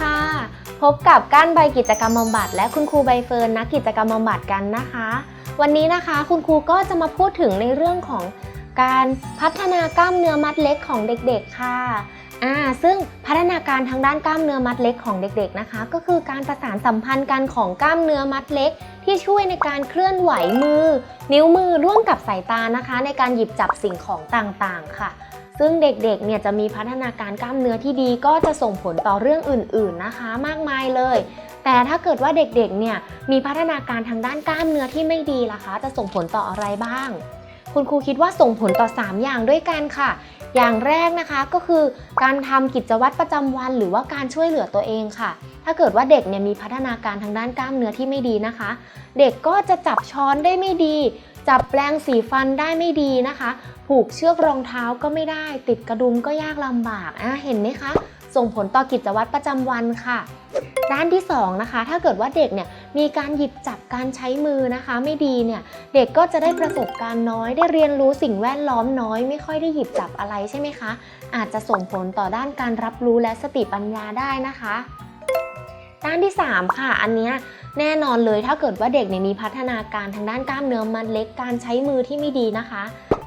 ค่ะ พบกับก้านใบกิจกรรมบำบัด และคุณครูใบเฟิร์นนักกิจกรรมบำบัดกันนะคะ วันนี้นะคะคุณครูก็จะมาพูดถึงในเรื่องของการพัฒนากล้ามเนื้อมัดเล็กของเด็กๆค่ะอ่าซึ่งพัฒนาการทางด้านกล้ามเนื้อมัดเล็กของเด็กๆนะคะ ก็คือการประสานสัมพันธ์กันของกล้ามเนื้อมัดเล็ก ที่ช่วยในการเคลื่อนไหวมือ นิ้วมือร่วมกับสายตานะคะ ในการหยิบจับสิ่งของต่างๆค่ะ ซึ่งเด็กๆ เนี่ยจะมีพัฒนาการกล้ามเนื้อที่ดีก็จะส่งผลต่อเรื่องอื่นๆนะคะ มากมายเลย แต่ถ้าเกิดว่าเด็กๆ เนี่ยมีพัฒนาการทางด้านกล้ามเนื้อที่ไม่ดีล่ะคะ จะส่งผลต่ออะไรบ้าง คุณครูคิดว่าส่งผลต่อ 3 อย่างด้วยกันค่ะ อย่างแรกนะคะก็คือการทำกิจวัตรประจำวันหรือว่าการช่วยเหลือตัวเองค่ะ ถ้าเกิดว่าเด็กเนี่ยมีพัฒนาการทางด้านกล้ามเนื้อที่ไม่ดีนะคะ เด็กก็จะจับช้อนได้ไม่ดี จับแปรงสีฟันได้ไม่ดีนะคะ ผูกเชือกรองเท้าก็ไม่ได้ ติดกระดุมก็ยากลำบากอะเห็นไหมคะ ส่งผลต่อกิจวัตรประจำวันค่ะด้านที่2นะคะ ถ้าเกิดว่าเด็กเนี่ยมีการหยิบจับการใช้มือนะคะ ไม่ดีเนี่ยเด็กก็จะได้ประสบการณ์น้อย ได้เรียนรู้สิ่งแวดล้อมน้อย ไม่ค่อยได้หยิบจับอะไรใช่ไหมคะ อาจจะส่งผลต่อด้านการรับรู้และสติปัญญาได้นะคะ ด้านที่ 3 ค่ะ อันเนี้ยแน่นอนเลยถ้าเกิดว่าเด็กเนี่ยมีพัฒนาการทางด้านกล้ามเนื้อมัดเล็กการใช้มือที่ไม่ดีนะคะ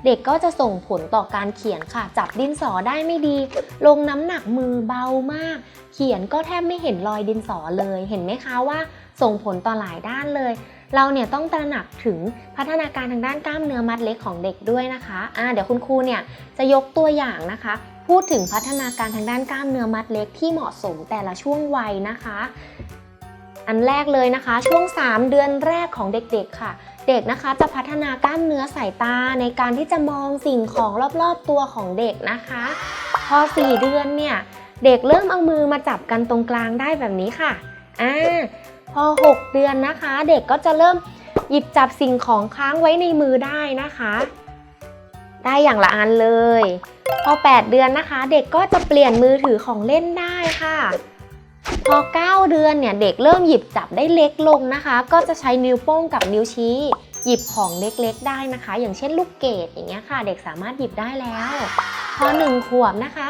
เด็กก็จะส่งผลต่อการเขียนค่ะ จับดินสอได้ไม่ดี ลงน้ำหนักมือเบามาก เขียนก็แทบไม่เห็นรอยดินสอเลยเห็นไหมคะว่า ส่งผลต่อหลายด้านเลย เราเนี่ยต้องตระหนักถึงพัฒนาการทางด้านกล้ามเนื้อมัดเล็กของเด็กด้วยนะคะอ่าเดี๋ยวคุณครูเนี่ยจะยกตัวอย่างนะคะ พูดถึงพัฒนาการทางด้านกล้ามเนื้อมัดเล็กที่เหมาะสมแต่ละช่วงวัยนะคะ อันแรกเลยนะคะ ช่วง 3 เดือนแรกของเด็กๆค่ะ เด็กนะคะจะพัฒนากล้ามเนื้อสายตาในการที่จะมองสิ่งของรอบๆตัวของเด็กนะคะ พอ 4 เดือนเนี่ยเด็กเริ่มเอามือมาจับกันตรงกลางได้แบบนี้ค่ะอ่าพอ 6 เดือนนะคะ เด็กก็จะเริ่มหยิบจับสิ่งของค้างไว้ในมือได้นะคะ ได้อย่างละอันเลย พอ 8 เดือนนะคะ เด็กก็จะเปลี่ยนมือถือของเล่นได้ค่ะ พอ 9 เดือนเนี่ยเด็กเริ่มหยิบจับได้เล็กลงนะคะ ก็จะใช้นิ้วโป้งกับนิ้วชี้ หยิบของเล็กๆ ได้นะคะ อย่างเช่นลูกเกดอย่างเงี้ยค่ะ เด็กสามารถหยิบได้แล้ว พอ 1 ขวบนะคะ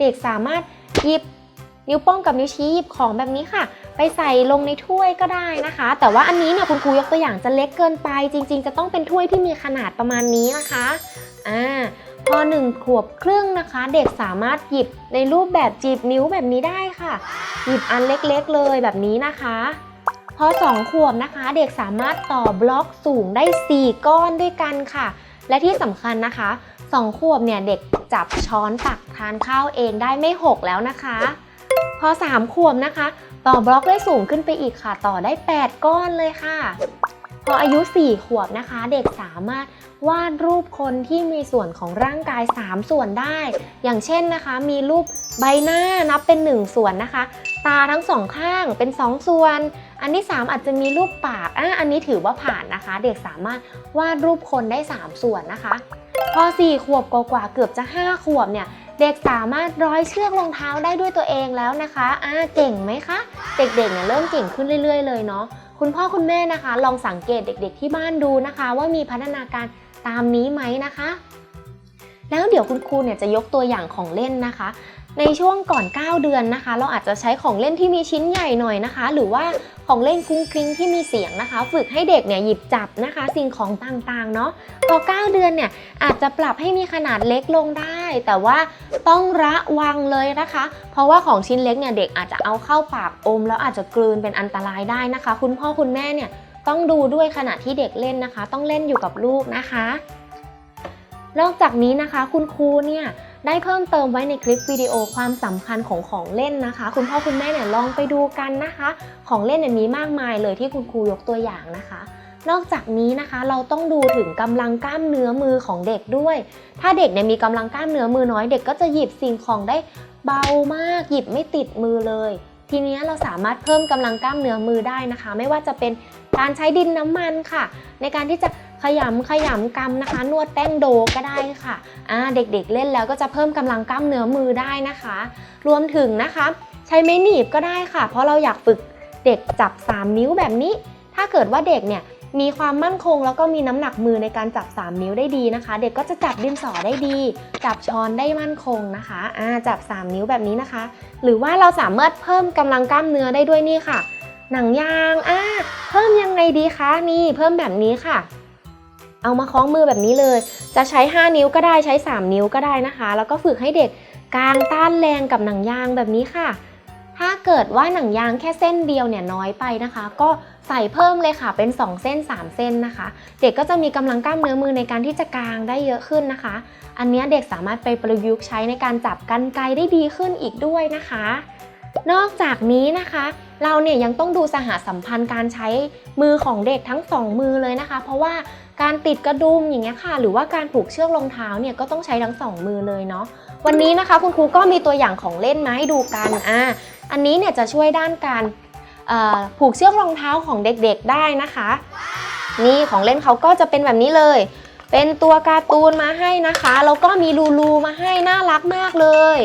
เด็กสามารถหยิบ นิ้วโป้งกับนิ้วชี้หยิบของแบบนี้ค่ะ ไปใส่ลงในถ้วยก็ได้นะคะ แต่ว่าอันนี้เนี่ยคุณครูยกตัวอย่างจะเล็กเกินไป จริง ๆ จะต้องเป็นถ้วยที่มีขนาดประมาณนี้นะคะอ่าพอ1ขวบครึ่งนะคะ เด็กสามารถหยิบในรูปแบบจีบนิ้วแบบนี้ได้ค่ะ หยิบอันเล็กๆเลยแบบนี้นะคะพอ2ขวบนะคะ เด็กสามารถต่อบล็อกสูงได้ 4 ก้อนด้วยกันค่ะ และที่สำคัญนะคะ 2 ขวบเนี่ยเด็กจับช้อนตักทานข้าวเองได้ไม่หกแล้วนะคะ พอ 3 ขวบนะคะ ต่อบล็อกได้สูงขึ้นไปอีกค่ะ ต่อได้ 8 ก้อนเลยค่ะ พออายุ 4 ขวบนะคะ เด็กสามารถวาดรูปคนที่มีส่วนของร่างกาย 3 ส่วนได้ อย่างเช่นนะคะ มีรูปใบหน้านับเป็น 1 ส่วนนะคะ ตาทั้งสองข้างเป็น 2 ส่วน อันที่ 3 อาจจะมีรูปปากอะอันนี้ถือว่าผ่านนะคะ เด็กสามารถวาดรูปคนได้ 3 ส่วนนะคะ พอ 4 ขวบกว่าๆเกือบจะ 5 ขวบเนี่ย เด็กสามารถร้อยเชือกรองเท้าได้ด้วยตัวเองแล้วนะคะอ่าเก่งไหมคะ เด็กๆเนี่ยเริ่มเก่งขึ้นเรื่อย ๆ เลยเนาะ คุณพ่อคุณแม่นะคะ ลองสังเกตเด็ก ๆ ที่บ้านดูนะคะ ว่ามีพัฒนาการตามนี้ไหมนะคะ แล้วเดี๋ยวคุณครูเนี่ยจะยกตัวอย่างของเล่นนะคะ ในช่วงก่อน 9 เดือนนะคะ เราอาจจะใช้ของเล่นที่มีชิ้นใหญ่หน่อยนะคะ หรือว่าของเล่นคุ้งคริ้งที่มีเสียงนะคะ ฝึกให้เด็กเนี่ยหยิบจับนะคะ สิ่งของต่างๆเนาะพอ 9 เดือนเนี่ยอาจจะปรับให้มีขนาดเล็กลงได้ แต่ว่าต้องระวังเลยนะคะ เพราะว่าของชิ้นเล็กเนี่ยเด็กอาจจะเอาเข้าปากอม แล้วอาจจะกลืนเป็นอันตรายได้นะคะ คุณพ่อคุณแม่เนี่ยต้องดูด้วยขณะที่เด็กเล่นนะคะ ต้องเล่นอยู่กับลูกนะคะ นอกจากนี้นะคะ คุณครูเนี่ยได้เพิ่มเติมไว้ในคลิปวิดีโอความสำคัญของของเล่นนะคะ คุณพ่อคุณแม่เนี่ยลองไปดูกันนะคะ ของเล่นเนี่ยมีมากมายเลยที่คุณครูยกตัวอย่างนะคะ นอกจากนี้นะคะเราต้องดูถึงกำลังกล้ามเนื้อมือของเด็กด้วย ถ้าเด็กเนี่ยมีกำลังกล้ามเนื้อมือน้อยเด็กก็จะหยิบสิ่งของได้เบามาก หยิบไม่ติดมือเลย ทีนี้เราสามารถเพิ่มกำลังกล้ามเนื้อมือได้นะคะ ไม่ว่าจะเป็นการใช้ดินน้ำมันค่ะ ในการที่จะขยำขยำกำนะคะ นวดแป้งโดก็ได้ค่ะอ่าเด็กๆเล่นแล้วก็จะเพิ่มกำลังกล้ามเนื้อมือได้นะคะ รวมถึงนะคะ ใช้ไม้หนีบก็ได้ค่ะ เพราะเราอยากฝึกเด็กจับ 3 นิ้วแบบนี้ ถ้าเกิดว่าเด็กเนี่ย มีความมั่นคงแล้วก็มีน้ำหนักมือในการจับ 3 นิ้วได้ดีนะคะ เด็กก็จะจับดินสอได้ดี จับช้อนได้มั่นคงนะคะอ่าจับ 3 นิ้วแบบนี้นะคะ หรือว่าเราสามารถเพิ่มกำลังกล้ามเนื้อได้ด้วยนี่ค่ะ หนังยางอ่าเพิ่มยังไงดีคะนี่เพิ่มแบบนี้ค่ะ เอามาคล้องมือแบบนี้เลย จะใช้ 5 นิ้วก็ได้ใช้ 3 นิ้วก็ได้นะคะ แล้วก็ฝึกให้เด็กกางต้านแรงกับหนังยางแบบนี้ค่ะ ถ้าเกิดว่าหนังยางแค่เส้นเดียวเนี่ยน้อยไปนะคะ ก็ใส่เพิ่มเลยค่ะเป็น 2 เส้น 3 เส้นนะคะ เด็กก็จะมีกำลังกล้ามเนื้อมือในการที่จะกางได้เยอะขึ้นนะคะ อันเนี้ยเด็กสามารถไปประยุกต์ใช้ในการจับกันไกลได้ดีขึ้นอีกด้วยนะคะ นอกจากนี้นะคะ เราเนี่ยยังต้องดูสหสัมพันธ์การใช้มือของเด็กทั้งสองมือเลยนะคะ เพราะว่า การติดกระดุมอย่างเงี้ยค่ะ หรือว่าการผูกเชือกรองเท้าเนี่ยก็ต้องใช้ทั้งสองมือเลยเนาะวันนี้นะคะคุณครูก็มีตัวอย่างของเล่นมาให้ดูกันอ่าอันนี้เนี่ยจะช่วยด้านการผูกเชือกรองเท้าของเด็กๆได้นะคะ นี่ของเล่นเขาก็จะเป็นแบบนี้เลย เป็นตัวการ์ตูนมาให้นะคะแล้วก็มีรูรูมาให้น่ารักมากเลย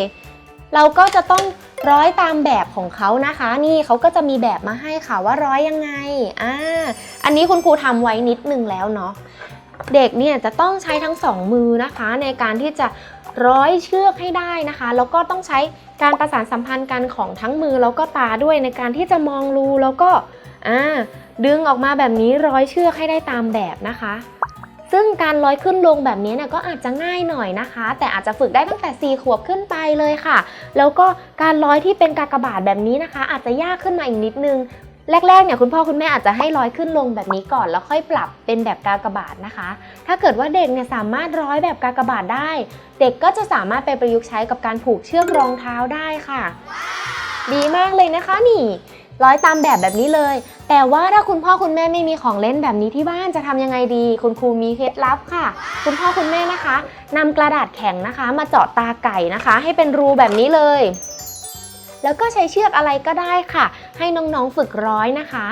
เราก็จะต้อง ร้อยตามแบบของเขานะคะ นี่เขาก็จะมีแบบมาให้ค่ะว่าร้อยยังไงอ่าอันนี้คุณครูทำไว้นิดนึงแล้วเนาะเด็กเนี่ยจะต้องใช้ทั้งสองมือนะคะ ในการที่จะร้อยเชือกให้ได้นะคะแล้วก็ต้องใช้การประสานสัมพันธ์กันของทั้งมือแล้วก็ตาด้วยในการที่จะมองรูแล้วก็อ่าดึงออกมาแบบนี้ร้อยเชือกให้ได้ตามแบบนะคะ ซึ่งการร้อยขึ้นลงแบบนี้เนี่ยก็อาจจะง่ายหน่อยนะคะ แต่อาจจะฝึกได้ตั้งแต่ 4 ขวบขึ้นไปเลยค่ะ แล้วก็การร้อยที่เป็นกากบาทแบบนี้นะคะ อาจจะยากขึ้นมาอีกนิดนึงแรกๆเนี่ยคุณพ่อคุณแม่อาจจะให้ร้อยขึ้นลงแบบนี้ก่อน แล้วค่อยปรับเป็นแบบกากบาทนะคะ ถ้าเกิดว่าเด็กเนี่ยสามารถร้อยแบบกากบาทได้ เด็กก็จะสามารถไปประยุกต์ใช้กับการผูกเชือกรองเท้าได้ค่ะ ดีมากเลยนะคะนี่ ร้อยตามแบบแบบนี้เลย แต่ว่าถ้าคุณพ่อคุณแม่ไม่มีของเล่นแบบนี้ที่บ้านจะทำยังไงดี คุณครูมีเคล็ดลับค่ะ คุณพ่อคุณแม่นะคะนำกระดาษแข็งนะคะ มาเจาะตาไก่นะคะ ให้เป็นรูแบบนี้เลยแล้วก็ใช้เชือกอะไรก็ได้ค่ะ ให้น้องๆฝึกร้อยนะคะ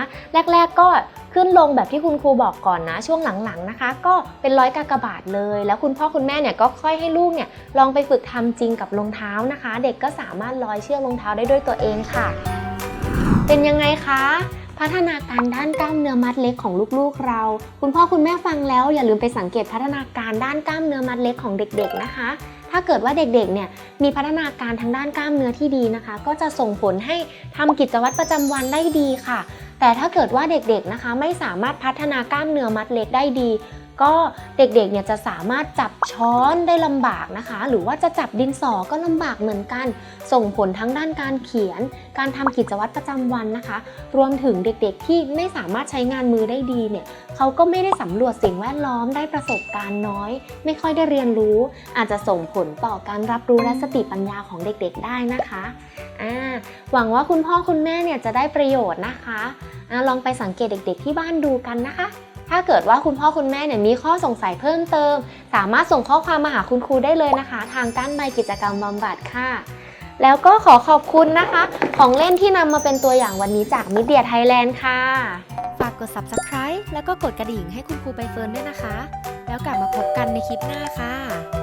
แรก ๆก็ขึ้นลงแบบที่คุณครูบอกก่อนนะ ช่วงหลังๆนะคะ ก็เป็นร้อยกากบาทเลย แล้วคุณพ่อคุณแม่เนี่ยก็ค่อยให้ลูกเนี่ยลองไปฝึกทำจริงกับรองเท้านะคะ เด็กก็สามารถร้อยเชือกรองเท้าได้ด้วยตัวเองค่ะ เป็นยังไงคะ พัฒนาการด้านกล้ามเนื้อมัดเล็กของลูกๆเรา คุณพ่อคุณแม่ฟังแล้วอย่าลืมไปสังเกตพัฒนาการด้านกล้ามเนื้อมัดเล็กของเด็กๆนะคะถ้าเกิดว่าเด็กๆ เนี่ยมีพัฒนาการทางด้านกล้ามเนื้อที่ดีนะคะ ก็จะส่งผลให้ทำกิจวัตรประจำวันได้ดีค่ะ แต่ถ้าเกิดว่าเด็กๆ นะคะไม่สามารถพัฒนากล้ามเนื้อมัดเล็กได้ดี ก็เด็กๆเนี่ยจะสามารถจับช้อนได้ลำบากนะคะ หรือว่าจะจับดินสอก็ลำบากเหมือนกัน ส่งผลทั้งด้านการเขียน การทำกิจวัตรประจำวันนะคะ รวมถึงเด็กๆที่ไม่สามารถใช้งานมือได้ดีเนี่ยเขาก็ไม่ได้สำรวจสิ่งแวดล้อมได้ประสบการณ์น้อย ไม่ค่อยได้เรียนรู้ อาจจะส่งผลต่อการรับรู้และสติปัญญาของเด็กๆได้นะคะอ่าหวังว่าคุณพ่อคุณแม่เนี่ยจะได้ประโยชน์นะคะอลองไปสังเกตเด็กๆที่บ้านดูกันนะคะ ถ้าเกิดว่าคุณพ่อคุณแม่เนี่ยมีข้อสงสัยเพิ่มเติม สามารถส่งข้อความมาหาคุณครูได้เลยนะคะ ทางก้านใบกิจกรรมบำบัดค่ะ แล้วก็ขอขอบคุณนะคะ ของเล่นที่นำมาเป็นตัวอย่างวันนี้จากมิเดียไทยแลนด์ค่ะฝากกด subscribe แล้วก็กดกระดิ่งให้คุณครูใบเฟิร์นด้วยนะคะ แล้วกลับมาพบกันในคลิปหน้าค่ะ